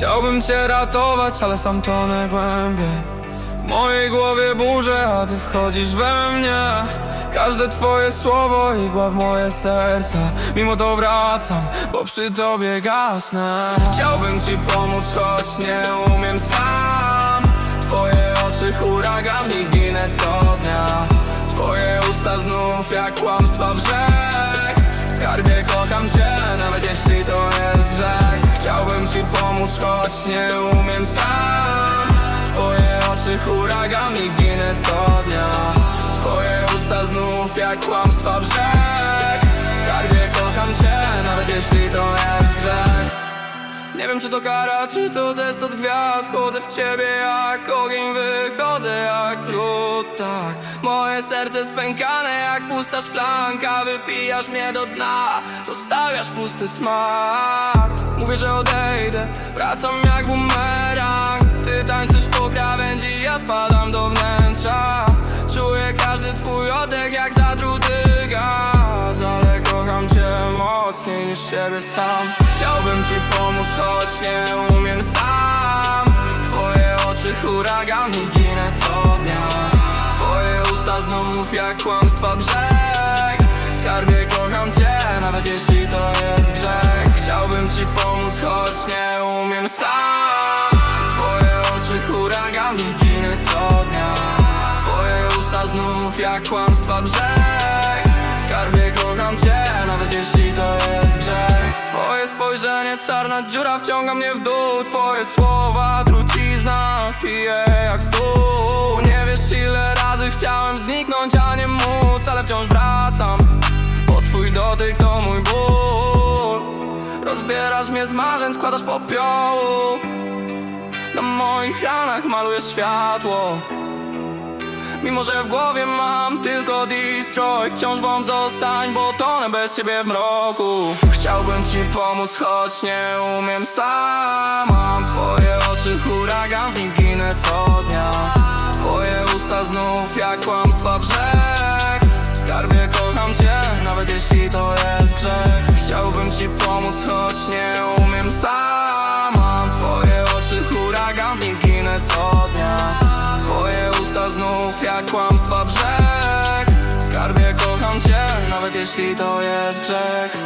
Chciałbym cię ratować, ale sam tonę głębiej. W mojej głowie burze, a ty wchodzisz we mnie. Każde twoje słowo igła w moje serce Mimo to wracam, bo przy tobie gasnę. Chciałbym ci pomóc, choć nie umiem sam. Twoje oczy huragan, w nich ginę co dnia. Twoje usta znów jak kłamstwa brzeg jak kłamstwa brzeg. Skarbie kocham cię, nawet jeśli to jest grzech. Nie wiem czy to kara, czy to test od gwiazd. Wchodzę w ciebie jak ogień, wychodzę jak lód, tak Moje serce spękane jak pusta szklanka. Wypijasz mnie do dna, zostawiasz pusty smak. Mówię, że odejdę, wracam jak bumerang siebie sam. Chciałbym ci pomóc, choć nie umiem sam. Twoje oczy huragan ginę co dnia. Twoje usta znów jak kłamstwa brzeg. Skarbie kocham cię, nawet jeśli to jest grzech. Chciałbym ci pomóc, choć nie umiem sam. Twoje oczy huragan ginę co dnia. Twoje usta znów jak kłamstwa brzeg czarna dziura wciąga mnie w dół. Twoje słowa, trucizna, piję jak stół. Nie wiesz ile razy chciałem zniknąć, a nie móc Ale wciąż wracam, bo twój dotyk to mój ból. Rozbierasz mnie z marzeń, składasz popiołów. Na moich ranach malujesz światło Mimo, że w głowie mam tylko destroy Wciąż wam zostań, bo tonę bez ciebie w mroku. Chciałbym ci pomóc, choć nie umiem sam. Mam twoje oczy huragan, w nich ginę co dnia. Twoje usta znów jak kłamstwa brzeg. Skarbie kocham cię, nawet jeśli to jest grzech. Chciałbym ci pomóc, choć nie jeśli to jest grzech